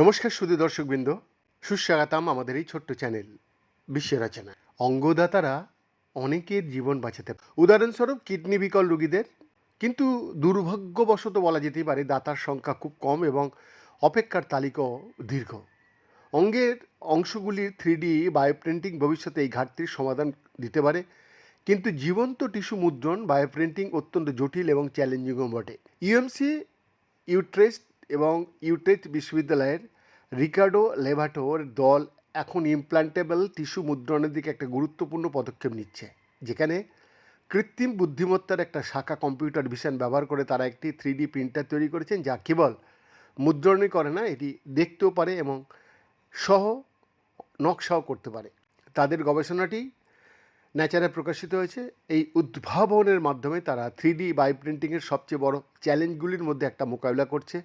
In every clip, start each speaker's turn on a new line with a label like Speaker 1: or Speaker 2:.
Speaker 1: নমস্কার শুধু দর্শকবৃন্দ, সুস্বাগতম আমাদের এই ছোট্ট চ্যানেল বিশ্ব রচনা অঙ্গদাতারা অনেকের জীবন বাঁচাতে উদাহরণস্বরূপ কিডনি বিকল রোগীদের, কিন্তু দুর্ভাগ্যবশত বলা যেতেই পারে দাতার সংখ্যা খুব কম এবং অপেক্ষার তালিকাও দীর্ঘ। অঙ্গের অংশগুলির থ্রি ডি বায়োপ্রিন্টিং ভবিষ্যতে এই ঘাটতির সমাধান দিতে পারে। কিন্তু জীবন্ত টিস্যু মুদ্রণ বায়োপ্রিন্টিং অত্যন্ত জটিল এবং চ্যালেঞ্জিংও বটে। ইউএমসি ইউট্রেস্ট এবং ইউট্রেস্ট বিশ্ববিদ্যালয়ের রিকার্ডো লেভাটোর দল এখন ইমপ্লান্টেবল টিস্যু মুদ্রণের দিকে একটা গুরুত্বপূর্ণ পদক্ষেপ নিচ্ছে, যেখানে কৃত্রিম বুদ্ধিমত্তার একটা শাখা কম্পিউটার ভিশন ব্যবহার করে তারা একটি থ্রি ডি প্রিন্টার তৈরি করেছেন, যা কেবল মুদ্রণই করে না, এটি দেখতেও পারে এবং সহ নকশাও করতে পারে। তাদের গবেষণাটি ন্যাচারে প্রকাশিত হয়েছে। এই উদ্ভাবনের মাধ্যমে তারা থ্রি ডি বাই প্রিন্টিংয়ের সবচেয়ে বড় চ্যালেঞ্জগুলির মধ্যে একটা মোকাবিলা করছে,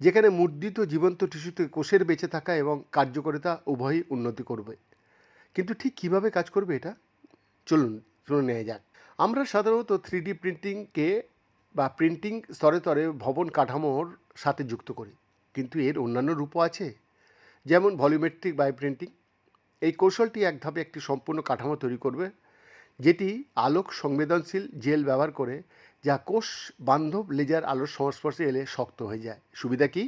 Speaker 1: যেখানে মুদ্রিত জীবন্ত টিস্যুতে কোষের বেঁচে থাকা এবং কার্যকারিতা উভয়ই উন্নতি করবে। কিন্তু ঠিক কীভাবে কাজ করবে এটা? চলুন শুনে নেওয়া যাক। আমরা সাধারণত থ্রি ডি প্রিন্টিংকে বা প্রিন্টিং স্তরে স্তরে ভবন কাঠামোর সাথে যুক্ত করি। কিন্তু এর অন্যান্য রূপও আছে। যেমন ভলিউমেট্রিক বাই প্রিন্টিং এই কৌশলটি এক ধাপে একটি সম্পূর্ণ কাঠামো তৈরি করবে, যেটি আলোক সংবেদনশীল জেল ব্যবহার করে, যা কোষ বান্ধব লেজার আলোর সংস্পর্শে এলে শক্ত হয়ে যায়। সুবিধা কি?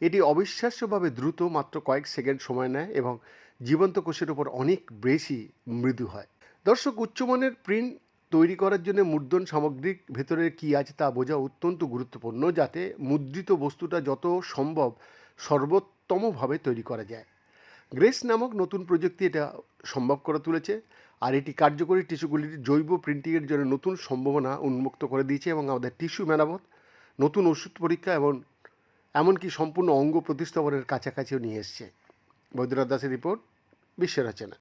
Speaker 1: এটি অবিশ্বাস্যভাবে দ্রুত মাত্র কয়েক সেকেন্ড সময় নেয় এবং জীবন্ত কোষের উপর অনেক বেশি মৃদু হয়। দর্শক, উচ্চমানের প্রিন্ট তৈরি করার জন্য মুদ্রণ সামগ্রিক ভেতরে কী আছে তা বোঝা অত্যন্ত গুরুত্বপূর্ণ, যাতে মুদ্রিত বস্তুটা যত সম্ভব সর্বোত্তমভাবে তৈরি করা যায়। গ্রেস নামক নতুন প্রযুক্তি এটা সম্ভব করে তুলেছে, আর এটি কার্যকরী টিস্যুগুলির জৈব প্রিন্টিংয়ের জন্য নতুন সম্ভাবনা উন্মুক্ত করে দিয়েছে এবং আমাদের টিস্যু মেরামত, নতুন ওষুধ পরীক্ষা এবং এমনকি সম্পূর্ণ অঙ্গ প্রতিস্থাপনের কাছাকাছিও নিয়ে এসছে। বৈদ্যনাথ দাসের রিপোর্ট বিশ্বের রচনা।